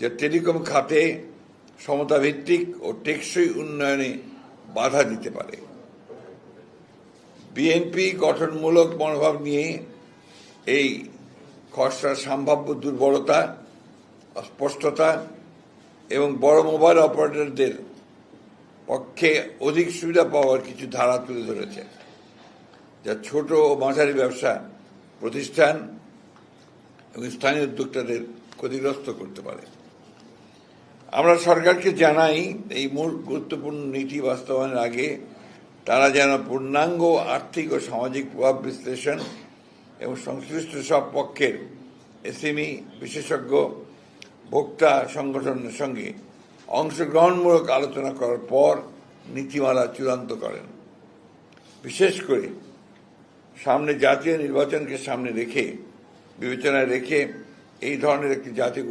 যে টেলিকম খাতে সমতাভিত্তিক ও টেকসই উন্নয়নে বাধা দিতে পারে। বিএনপি গঠনমূলক মনোভাব নিয়ে এই খসড়ার সম্ভাব্য দুর্বলতা, অস্পষ্টতা এবং বড় মোবাইল অপারেটরদের পক্ষে অধিক সুবিধা পাওয়ার কিছু ধারা তুলে ধরেছে, যা ছোট ও মাঝারি ব্যবসা, প্রতিষ্ঠান এবং স্থানীয় উদ্যোক্তাদের ক্ষতিগ্রস্ত করতে পারে। আমরা সরকারকে জানাই, এই মূল গুরুত্বপূর্ণ নীতি বাস্তবায়নের আগে তারা যেন পূর্ণাঙ্গ আর্থিক ও সামাজিক প্রভাব বিশ্লেষণ এবং সংশ্লিষ্ট সব পক্ষের এসএমই, বিশেষজ্ঞ, ভোক্তা সংগঠনের সঙ্গে অংশগ্রহণমূলক আলোচনা করার পর নীতিমালা চূড়ান্ত করেন। বিশেষ করে সামনে জাতীয় নির্বাচনকে সামনে রেখে বিবেচনায় রেখে এই ধরনের একটি জাতীয়